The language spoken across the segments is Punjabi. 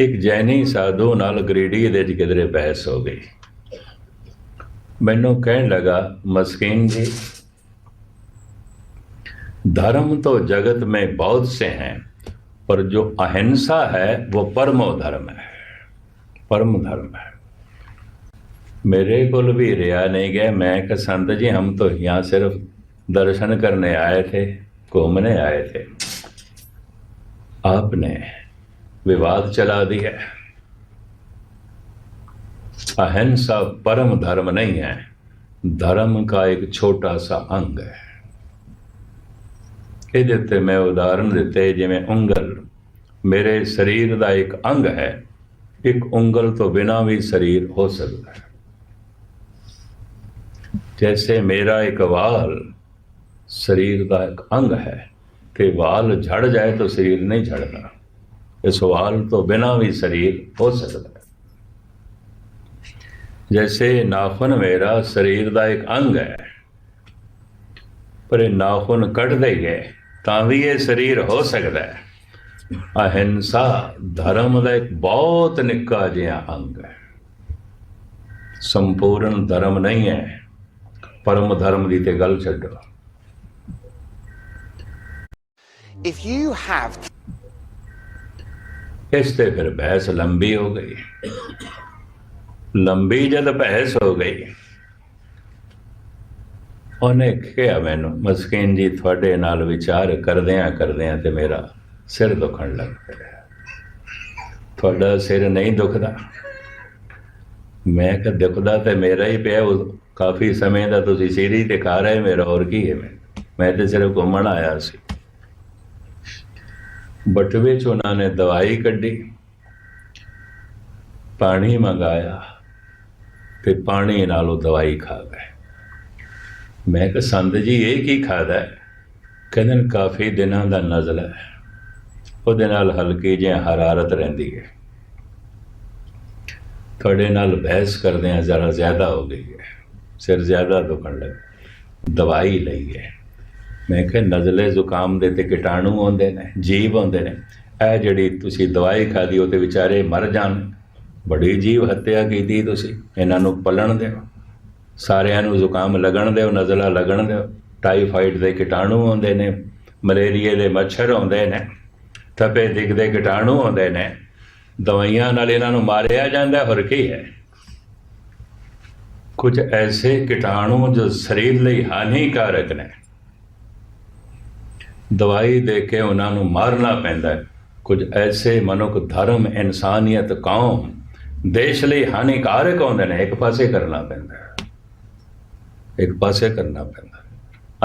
ਇੱਕ ਜੈਨੀ ਸਾਧੂ ਨਾਲ ਗਰੀਡੀ ਦੇ ਵਿੱਚ ਕਿਧਰੇ ਬਹਿਸ ਹੋ ਗਈ ਮੈਨੂੰ ਕਹਿਣ ਲਗਾ ਮਸਕੀਨ ਜੀ धर्म तो जगत में बहुत से हैं पर जो अहिंसा है वो परमो धर्म है परम धर्म है मेरे कुल भी रिया नहीं गए मैं कि संत जी हम तो यहाँ सिर्फ दर्शन करने आए थे घूमने आए थे आपने विवाद चला दिया अहिंसा परम धर्म नहीं है धर्म का एक छोटा सा अंग है ਇਹਦੇ ਤੇ ਮੈਂ ਉਦਾਹਰਨ ਦਿੱਤੇ ਜਿਵੇਂ ਉਂਗਲ ਮੇਰੇ ਸਰੀਰ ਦਾ ਇੱਕ ਅੰਗ ਹੈ ਇੱਕ ਉਂਗਲ ਤੋਂ ਬਿਨਾ ਵੀ ਸਰੀਰ ਹੋ ਸਕਦਾ ਹੈ ਜੈਸੇ ਮੇਰਾ ਇੱਕ ਵਾਲ ਸਰੀਰ ਦਾ ਇੱਕ ਅੰਗ ਹੈ ਕਿ ਵਾਲ ਝੜ ਜਾਏ ਤਾਂ ਸਰੀਰ ਨਹੀਂ ਝੜਦਾ ਇਸ ਵਾਲ ਤੋਂ ਬਿਨਾ ਵੀ ਸਰੀਰ ਹੋ ਸਕਦਾ ਹੈ। ਜੈਸੇ ਨਾਖੂਨ ਮੇਰਾ ਸਰੀਰ ਦਾ ਇੱਕ ਅੰਗ ਹੈ, ਪਰ ਇਹ ਨਾਖੂਨ ਕੱਢਦੇ ਗਏ ਤਾਂ ਵੀ ਇਹ ਸਰੀਰ ਹੋ ਸਕਦਾ ਹੈ। ਅਹਿੰਸਾ ਧਰਮ ਦਾ ਇੱਕ ਬਹੁਤ ਨਿੱਕਾ ਜਿਹਾ ਅੰਗ ਹੈ। ਸੰਪੂਰਨ ਧਰਮ ਨਹੀਂ ਹੈ, ਪਰਮ ਧਰਮ ਦੀ ਤੇ ਗੱਲ ਛੱਡੋ। If you have ਇਸ ਤੇ ਫਿਰ ਬਹਿਸ ਲੰਬੀ ਹੋ ਗਈ। ਲੰਬੀ ਜਦ ਬਹਿਸ ਹੋ ਗਈ, ਉਹਨੇ ਕਿਹਾ ਮੈਨੂੰ, ਮਸਕੀਨ ਜੀ, ਤੁਹਾਡੇ ਨਾਲ ਵਿਚਾਰ ਕਰਦਿਆਂ ਕਰਦਿਆਂ ਤੇ ਮੇਰਾ ਸਿਰ ਦੁਖਣ ਲੱਗ ਪਿਆ। ਤੁਹਾਡਾ ਸਿਰ ਨਹੀਂ ਦੁਖਦਾ। ਮੈਂ ਕਿ ਦੁਖਦਾ ਤੇ ਮੇਰਾ ਹੀ ਪਿਆ, ਉਹ ਕਾਫੀ ਸਮੇਂ ਦਾ ਤੁਸੀਂ ਸਿਰ ਹੀ ਦਿਖਾ ਰਹੇ, ਮੇਰਾ ਹੋਰ ਕੀ ਹੈ? ਮੈਂ ਮੈਂ ਤੇ ਸਿਰਫ ਘੁੰਮਣ ਆਇਆ ਸੀ। ਬਟਵੇ ਚ ਉਹਨਾਂ ਨੇ ਦਵਾਈ ਕੱਢੀ, ਪਾਣੀ ਮੰਗਾਇਆ ਤੇ ਪਾਣੀ ਨਾਲ ਉਹ ਦਵਾਈ ਖਾ ਗਏ। ਮੈਂ ਕਿਹਾ, ਸੰਤ ਜੀ, ਇਹ ਕੀ ਖਾਦਾ ਕਹਿੰਦੇ ਨੇ, ਕਾਫੀ ਦਿਨਾਂ ਦਾ ਨਜ਼ਲਾ ਹੈ। ਉਹਦੇ ਨਾਲ ਹਲਕੀ ਜਿਹੀ ਹਰਾਰਤ ਰਹਿੰਦੀ ਹੈ। ਤੁਹਾਡੇ ਨਾਲ ਬਹਿਸ ਕਰਦੇ ਆ ਜ਼ਰਾ ਜ਼ਿਆਦਾ ਹੋ ਗਈ ਹੈ। ਸਿਰ ਜ਼ਿਆਦਾ ਦੁਖਣ ਲੱਗ, ਦਵਾਈ ਲਈ ਹੈ। ਮੈਂ ਕਿਹਾ, ਨਜ਼ਲੇ ਜ਼ੁਕਾਮ ਦੇ ਤੇ ਕੀਟਾਣੂ ਆਉਂਦੇ ਨੇ, ਜੀਵ ਆਉਂਦੇ ਨੇ। ਇਹ ਜਿਹੜੀ ਤੁਸੀਂ ਦਵਾਈ ਖਾਦੀ ਉਹ ਤੇ ਵਿਚਾਰੇ ਮਰ ਜਾਣ। ਬੜੀ ਜੀਵ ਹੱਤਿਆ ਕੀਤੀ ਤੁਸੀਂ, ਇਹਨਾਂ ਨੂੰ ਪਲਣ ਦਿਓ। ਸਾਰਿਆਂ ਨੂੰ ਜ਼ੁਕਾਮ ਲੱਗਣ ਦਿਓ, ਨਜ਼ਲਾ ਲੱਗਣ ਦਿਓ। ਟਾਈਫਾਈਡ ਦੇ ਕੀਟਾਣੂ ਆਉਂਦੇ ਨੇ, ਮਲੇਰੀਏ ਦੇ ਮੱਛਰ ਆਉਂਦੇ ਨੇ ਥੱਪੇ ਦਿਖਦੇ ਕੀਟਾਣੂ ਆਉਂਦੇ ਨੇ। ਦਵਾਈਆਂ ਨਾਲ ਇਹਨਾਂ ਨੂੰ ਮਾਰਿਆ ਜਾਂਦਾ, ਹੋਰ ਕੀ ਹੈ? ਕੁਝ ਐਸੇ ਕੀਟਾਣੂ ਜੋ ਸਰੀਰ ਲਈ ਹਾਨੀਕਾਰਕ ਨੇ। ਦਵਾਈ ਦੇ ਕੇ ਉਹਨਾਂ ਨੂੰ ਮਾਰਨਾ ਪੈਂਦਾ ਕੁਝ ਐਸੇ ਮਨੁੱਖ, ਧਰਮ, ਇਨਸਾਨੀਅਤ, ਕੌਮ, ਦੇਸ਼ ਲਈ ਹਾਨੀਕਾਰਕ ਹੁੰਦੇ ਨੇ, ਇੱਕ ਪਾਸੇ ਕਰਨਾ ਪੈਂਦਾ ਇੱਕ ਪਾਸੇ ਕਰਨਾ ਪੈਂਦਾ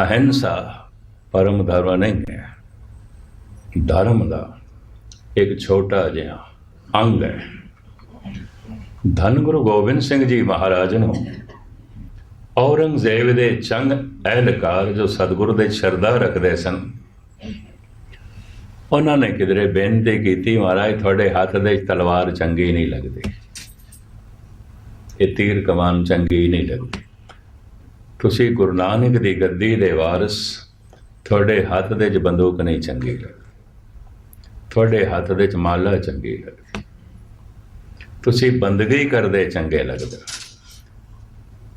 ਅਹਿੰਸਾ ਪਰਮ ਧਰਮ ਨਹੀਂ ਹੈ। ਧਰਮ ਦਾ ਇੱਕ ਛੋਟਾ ਜਿਹਾ ਅੰਗ ਹੈ। ਧੰਨ ਗੁਰੂ ਗੋਬਿੰਦ ਸਿੰਘ ਜੀ ਮਹਾਰਾਜ ਨੂੰ ਔਰੰਗਜ਼ੇਬ ਦੇ ਚੰਗ ਅਹਿਲਕਾਰ ਜੋ ਸਤਿਗੁਰੂ ਦੇ ਸ਼ਰਧਾ ਰੱਖਦੇ ਸਨ ਉਹਨਾਂ ਨੇ ਕਿਧਰੇ ਬੇਨਤੀ ਕੀਤੀ, ਮਹਾਰਾਜ, ਤੁਹਾਡੇ ਹੱਥ ਦੇ ਤਲਵਾਰ ਚੰਗੀ ਨਹੀਂ ਲੱਗਦੀ। ਇਹ ਤੀਰ ਕਮਾਨ ਚੰਗੀ ਨਹੀਂ ਲੱਗਦੀ। ਤੁਸੀਂ ਗੁਰੂ ਨਾਨਕ ਦੀ ਗੱਦੀ ਦੇ ਵਾਰਿਸ, ਤੁਹਾਡੇ ਹੱਥ ਦੇ 'ਚ ਬੰਦੂਕ ਨਹੀਂ ਚੰਗੀ ਲੱਗਦੀ। ਤੁਹਾਡੇ ਹੱਥ ਦੇ 'ਚ ਮਾਲਾ ਚੰਗੀ ਲੱਗਦੀ। ਤੁਸੀਂ ਬੰਦਗੀ ਕਰਦੇ ਚੰਗੇ ਲੱਗਦੇ ਹੋ।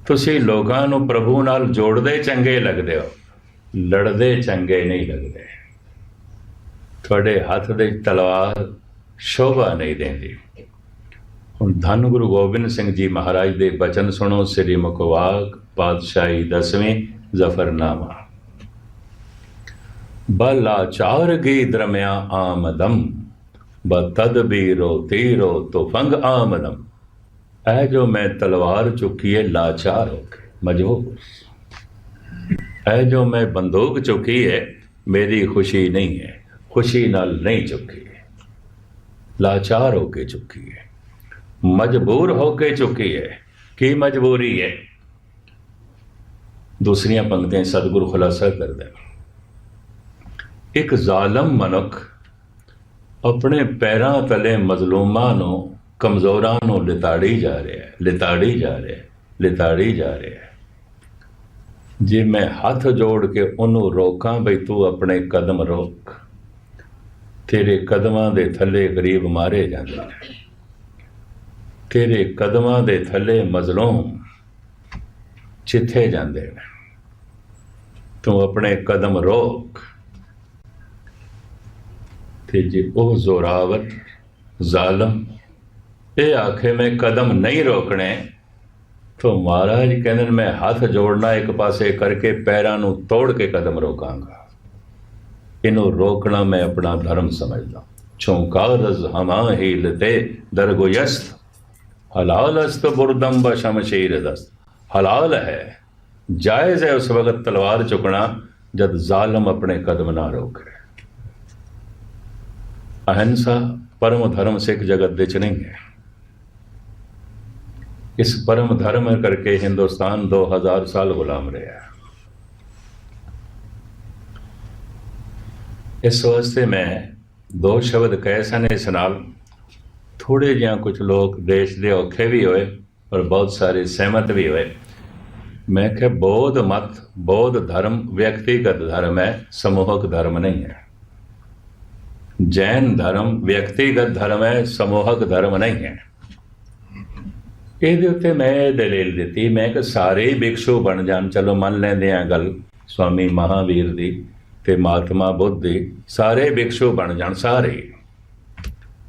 ਤੁਸੀਂ ਲੋਕਾਂ ਨੂੰ ਪ੍ਰਭੂ ਨਾਲ ਜੋੜਦੇ ਚੰਗੇ ਲੱਗਦੇ ਹੋ। ਲੜਦੇ ਚੰਗੇ ਨਹੀਂ ਲੱਗਦੇ। ਤੁਹਾਡੇ ਹੱਥ ਦੇ ਤਲਵਾਰ ਸ਼ੋਭਾ ਨਹੀਂ ਦਿੰਦੀ। ਹੁਣ ਧੰਨ ਗੁਰੂ ਗੋਬਿੰਦ ਸਿੰਘ ਜੀ ਮਹਾਰਾਜ ਦੇ ਬਚਨ ਸੁਣੋ, ਸ੍ਰੀ ਮੁਖਵਾਕ ਪਾਤਸ਼ਾਹੀ ਦਸਵੇਂ ਜ਼ਫਰਨਾਮਾ। ਬਲਾਚਾਰ ਗੀ ਦਰਮਿਆ ਆਮਦਮ ਬਤਦਬੀਰੋ ਤੀਰੋ ਤੁਫੰਗ ਆਮਦਮ। ਇਹ ਜੋ ਮੈਂ ਤਲਵਾਰ ਚੁੱਕੀ ਹੈ ਲਾਚਾਰ ਹੋ ਕੇ ਮਜਬੂਰ। ਇਹ ਜੋ ਮੈਂ ਬੰਦੂਕ ਚੁੱਕੀ ਹੈ ਮੇਰੀ ਖੁਸ਼ੀ ਨਹੀਂ ਹੈ। ਖੁਸ਼ੀ ਨਾਲ ਨਹੀਂ ਚੁੱਕੀ ਲਾਚਾਰ ਹੋ ਕੇ ਚੁੱਕੀ ਹੈ। ਮਜਬੂਰ ਹੋ ਕੇ ਚੁੱਕੀ ਹੈ। ਕੀ ਮਜਬੂਰੀ ਹੈ? ਦੂਸਰੀਆਂ ਪੰਕਤੀਆਂ ਸਤਿਗੁਰੂ ਖੁਲਾਸਾ ਕਰਦਾ ਇੱਕ ਜ਼ਾਲਮ ਮਨੁੱਖ ਆਪਣੇ ਪੈਰਾਂ ਤਲੇ ਮਜ਼ਲੂਮਾਂ ਨੂੰ, ਕਮਜ਼ੋਰਾਂ ਨੂੰ ਲਿਤਾੜੀ ਜਾ ਰਿਹਾ ਹੈ। ਲਿਤਾੜੀ ਜਾ ਰਿਹਾ ਹੈ। ਲਿਤਾੜੀ ਜਾ ਰਿਹਾ ਹੈ। ਜੇ ਮੈਂ ਹੱਥ ਜੋੜ ਕੇ ਉਹਨੂੰ ਰੋਕਾਂ ਬਈ ਤੂੰ ਆਪਣੇ ਕਦਮ ਰੋਕ। ਤੇਰੇ ਕਦਮਾਂ ਦੇ ਥੱਲੇ ਗਰੀਬ ਮਾਰੇ ਜਾਂਦੇ ਨੇ। ਤੇਰੇ ਕਦਮਾਂ ਦੇ ਥੱਲੇ ਮਜ਼ਲੂਮ ਚਿੱਥੇ ਜਾਂਦੇ ਨੇ। ਤੂੰ ਆਪਣੇ ਕਦਮ ਰੋਕ। ਤੇ ਜੇ ਉਹ ਜ਼ੋਰਾਵਰ ਜ਼ਾਲਮ, ਇਹ ਆਖੇ ਮੈਂ ਕਦਮ ਨਹੀਂ ਰੋਕਣੇ, ਤਾਂ ਮਹਾਰਾਜ ਕਹਿੰਦੇ ਨੇ, ਮੈਂ ਹੱਥ ਜੋੜਨਾ ਇੱਕ ਪਾਸੇ ਕਰਕੇ ਪੈਰਾਂ ਨੂੰ ਤੋੜ ਕੇ ਕਦਮ ਰੋਕਾਂਗਾ। ਇਹਨੂੰ ਰੋਕਣਾ ਮੈਂ ਆਪਣਾ ਧਰਮ ਸਮਝਦਾ। ਚੌਂਕਾਰਜ਼ ਹਮਾ ਹੀਲਤੇ ਦਰਗੋਯਸਤ ਹਲਾਲ ਅਸਤ ਬੁਰਦਮ ਬ ਸ਼ਮਸ਼ੀਰ ਦਸਤ। ਹਲਾਲ ਹੈ, ਜਾਇਜ਼ ਹੈ ਉਸ ਵਕਤ ਤਲਵਾਰ ਚੁਕਣਾ ਜਦ ਜ਼ਾਲਮ ਆਪਣੇ ਕਦਮ ਨਾ ਰੋਕੇ। ਅਹਿੰਸਾ ਪਰਮ ਧਰਮ ਸਿੱਖ ਜਗਤ ਦੇ ਚ ਨਹੀਂ ਹੈ। ਇਸ ਪਰਮ ਧਰਮ ਕਰਕੇ ਹਿੰਦੁਸਤਾਨ 2000 ਸਾਲ ਗੁਲਾਮ ਰਿਹਾ। ਇਸ ਵਾਸਤੇ ਮੈਂ ਦੋ ਸ਼ਬਦ ਕਹੇ ਸਨ ਇਸ ਨਾਲ। ਥੋੜੇ ਜਿਹਾ ਕੁਝ ਲੋਕ ਦੇਸ਼ ਦੇ ਔਖੇ ਵੀ ਹੋਏ ਔਰ ਬਹੁਤ ਸਾਰੇ ਸਹਿਮਤ ਵੀ ਹੋਏ। ਮੈਂ ਕਿਹਾ, ਬੌਧ ਮਤ, ਬੌਧ ਧਰਮ ਵਿਅਕਤੀਗਤ ਧਰਮ ਹੈ, ਸਮੂਹਕ ਧਰਮ ਨਹੀਂ ਹੈ। ਜੈਨ ਧਰਮ ਵਿਅਕਤੀਗਤ ਧਰਮ ਹੈ, ਸਮੂਹਕ ਧਰਮ ਨਹੀਂ ਹੈ। ਇਹਦੇ ਉੱਤੇ ਮੈਂ ਇਹ ਦਲੀਲ ਦਿੱਤੀ। ਮੈਂ ਕਿ ਸਾਰੇ ਹੀ ਭਿਕਸ਼ੂ ਬਣ ਜਾਣ। ਚਲੋ, ਮੰਨ ਲੈਂਦੇ ਆ ਗੱਲ। ਸਵਾਮੀ ਮਹਾਵੀਰ ਦੀ ਤੇ ਮਹਾਤਮਾ ਬੁੱਧੀ ਸਾਰੇ ਭਿਕਸ਼ੂ ਬਣ ਜਾਣ, ਸਾਰੇ।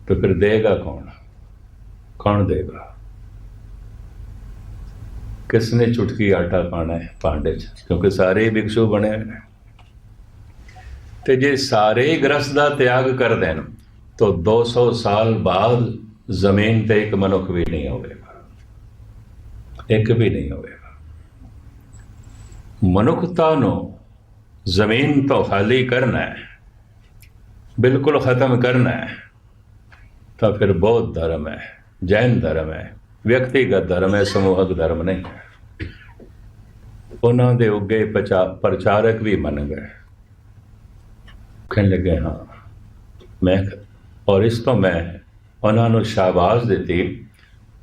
ਤੇ ਫਿਰ ਦੇਗਾ ਕੌਣ? ਕੌਣ ਦੇਗਾ? ਕਿਸ ਨੇ ਚੁਟਕੀ ਆਟਾ ਪਾਣਾ ਹੈ ਭਾਂਡੇ 'ਚ? ਕਿਉਂਕਿ ਸਾਰੇ ਹੀ ਭਿਕਸ਼ੂ ਬਣੇ ਨੇ। ਤੇ ਜੇ ਸਾਰੇ ਹੀ ਗ੍ਰਸਤ ਦਾ ਤਿਆਗ ਕਰ ਦੇਣ, ਤਾਂ 200 ਸਾਲ ਬਾਅਦ ਜ਼ਮੀਨ ਤੇ ਇੱਕ ਮਨੁੱਖ ਵੀ ਨਹੀਂ ਹੋਵੇਗਾ। ਇੱਕ ਵੀ ਨਹੀਂ ਹੋਵੇਗਾ। ਮਨੁੱਖਤਾ ਨੂੰ ਜ਼ਮੀਨ ਤੋਂ ਖਾਲੀ ਕਰਨਾ ਹੈ, ਬਿਲਕੁਲ ਖਤਮ ਕਰਨਾ ਹੈ, ਤਾਂ ਫਿਰ ਬੌਧ ਧਰਮ ਹੈ, ਜੈਨ ਧਰਮ ਹੈ, ਵਿਅਕਤੀਗਤ ਧਰਮ ਹੈ, ਸਮੂਹਕ ਧਰਮ ਨਹੀਂ ਹੈ। ਉਹਨਾਂ ਦੇ ਉੱਗੇ ਪ੍ਰਚਾ- ਪ੍ਰਚਾਰਕ ਵੀ ਮੰਨ ਗਏ ਕਹਿਣ ਲੱਗੇ, ਹਾਂ, ਮੈਂ ਔਰ ਇਸ ਤੋਂ ਮੈਂ ਉਹਨਾਂ ਨੂੰ ਸ਼ਾਬਾਸ਼ ਦਿੱਤੀ,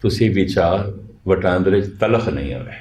ਤੁਸੀਂ ਵਿਚਾਰ ਵਟਾਂਦਰੇ 'ਚ ਤਲਖ ਨਹੀਂ ਹੋਵੇ